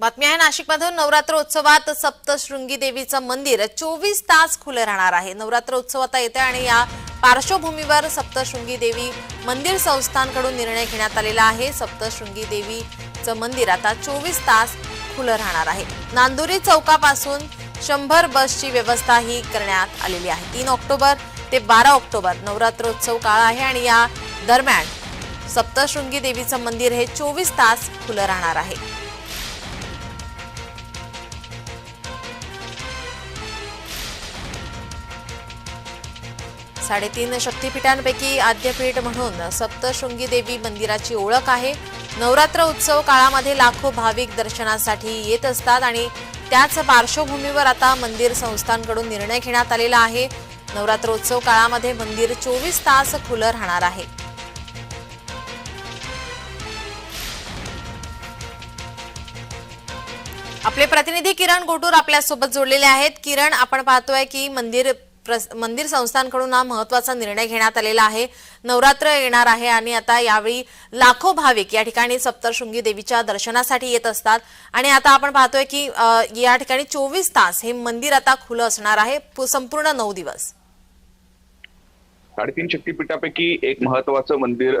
बातमी आहे नाशिकमधून नवरात्र उत्सवात सप्तशृंगी देवीचं मंदिर चोवीस तास खुलं राहणार आहे. नवरात्र उत्सव आता येते आणि या पार्श्वभूमीवर सप्तशृंगी देवी मंदिर संस्थांकडून निर्णय घेण्यात आलेला आहे. सप्तशृंगी देवीचं मंदिर आता चोवीस तास खुलं राहणार आहे. नांदुरी चौकापासून शंभर बसची व्यवस्था ही करण्यात आलेली आहे. तीन ऑक्टोबर ते बारा ऑक्टोबर नवरात्रोत्सव काळ आहे आणि या दरम्यान सप्तशृंगी देवीचं मंदिर हे चोवीस तास खुलं राहणार आहे. साडेतीन शक्तिपीठांपैकी आद्यपीठ म्हणून सप्तशृंगी देवी मंदिराची ओळख आहे. नवरात्र उत्सव काळामध्ये लाखो भाविक दर्शनासाठी येत असतात आणि त्याच पार्श्वभूमीवर आता मंदिर संस्थांकडून निर्णय घेण्यात आलेला आहे. नवरात्रोत्सव काळामध्ये मंदिर चोवीस तास खुलं राहणार आहे. आपले प्रतिनिधी किरण गोटूर आपल्यासोबत जोडलेले आहेत. किरण आपण पाहतोय की मंदिर मंदिर संस्थांकडून हा महत्त्वाचा निर्णय घेण्यात आलेला आहे. नवरात्र येणार आहे आणि आता यावेळी लाखो भाविक या ठिकाणी सप्तशृंगी देवीच्या दर्शनासाठी येत असतात. आणि आता आपण पाहतोय की या ठिकाणी चोवीस तास हे मंदिर आता खुलं असणार आहे. संपूर्ण नऊ दिवस. साडेतीन शक्तीपीठापैकी एक महत्वाचं मंदिर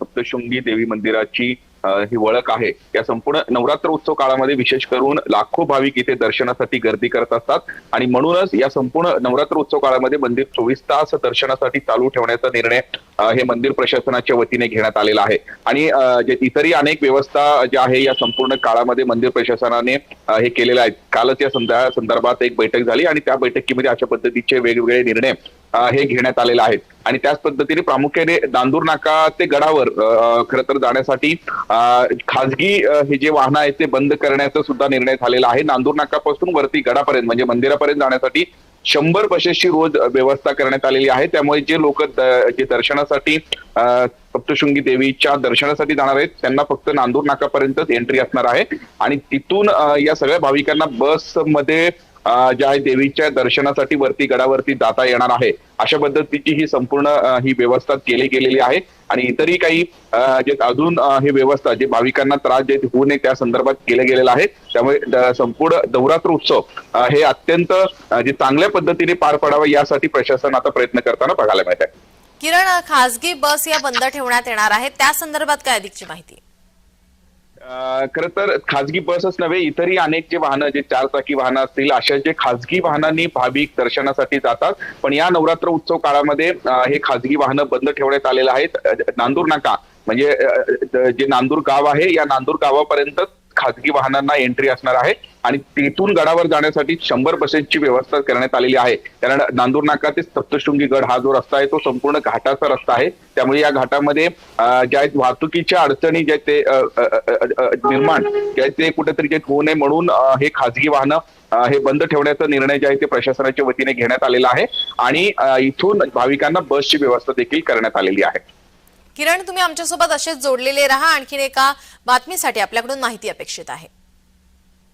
सप्तशृंगी देवी मंदिराची ही ओळख आहे. या संपूर्ण नवरात्र उत्सव काळामध्ये विशेष करून लाखो भाविक इथे दर्शनासाठी गर्दी करत असतात. आणि म्हणूनच या संपूर्ण नवरात्र उत्सव काळामध्ये मंदिर चोवीस तास दर्शनासाठी चालू ठेवण्याचा निर्णय हे मंदिर प्रशासनाच्या वतीने घेण्यात आलेला आहे. आणि जे इतरही अनेक व्यवस्था ज्या आहे या संपूर्ण काळामध्ये मंदिर प्रशासनाने हे केलेल्या आहेत. कालच या संदर्भात एक बैठक झाली आणि त्या बैठकीमध्ये अशा पद्धतीचे वेगवेगळे निर्णय हे घेण्यात आलेले आहेत. आणि त्याच पद्धतीने प्रामुख्याने दांदूर नाका ते गडावर खर खरं तर जाण्यासाठी खाजगी हे जे वाहनं आहेत ते बंद करण्याचा सुद्धा निर्णय झालेला आहे. नांदूर नाकापासून वरती गडापर्यंत म्हणजे मंदिरापर्यंत जाण्यासाठी शंभर बसेसची रोज व्यवस्था करण्यात आलेली आहे. त्यामुळे जे लोक जे दर्शनासाठी सप्तशृंगी देवीच्या दर्शनासाठी जाणार आहेत त्यांना फक्त नांदूर नाकापर्यंतच एंट्री असणार आहे. आणि तिथून या सगळ्या भाविकांना बसमध्ये मध्ये ज्या देवीच्या दर्शनासाठी वरती गडावरती जाता येणार आहे अशा पद्धतीची ही संपूर्ण ही व्यवस्था केली गेलेली आहे. आणि इतरही काही जे अजून हे व्यवस्था जे भाविकांना त्रास देत होऊ नये त्या संदर्भात केलं गेलेलं आहे त्यामुळे संपूर्ण नवरात्र उत्सव हे अत्यंत जे चांगल्या पद्धतीने पार पडावं यासाठी प्रशासन आता प्रयत्न करताना बघायला मिळत आहे. किरण खासगी बस या बंद ठेवण्यात येणार आहेत. त्या संदर्भात काय अधिकची माहिती? खरं तर खाजगी बसच नव्हे इतरही अनेक जे वाहनं जे चार चाकी वाहनं असतील अशा जे खाजगी वाहनांनी भाविक दर्शनासाठी जातात. पण या नवरात्र उत्सव काळामध्ये हे खाजगी वाहनं बंद ठेवण्यात आलेलं आहेत. नांदूर नाका म्हणजे जे नांदूर गाव आहे या नांदूर गावापर्यंत खाजगी वाहनांना एंट्री असणार आहे. आणि तिथून गडावर जाण्यासाठी शंभर बसेसची व्यवस्था करण्यात आलेली आहे. कारण नांदूर नाका ते सप्तशृंगी गड हा जो रस्ता आहे तो संपूर्ण घाटाचा रस्ता आहे. त्यामुळे या घाटामध्ये ज्या आहेत वाहतुकीच्या अडचणी ज्या ते निर्माण ज्या ते कुठेतरी जे होऊ नये म्हणून हे खाजगी वाहनं हे बंद ठेवण्याचा निर्णय जे आहे ते प्रशासनाच्या वतीने घेण्यात आलेला आहे. आणि इथून भाविकांना बसची व्यवस्था देखील करण्यात आलेली आहे. किरण तुम्ही आमच्यासोबत असेच जोडलेले राहा. आणखीन एका बातमीसाठी आपल्याकडून माहिती अपेक्षित आहे.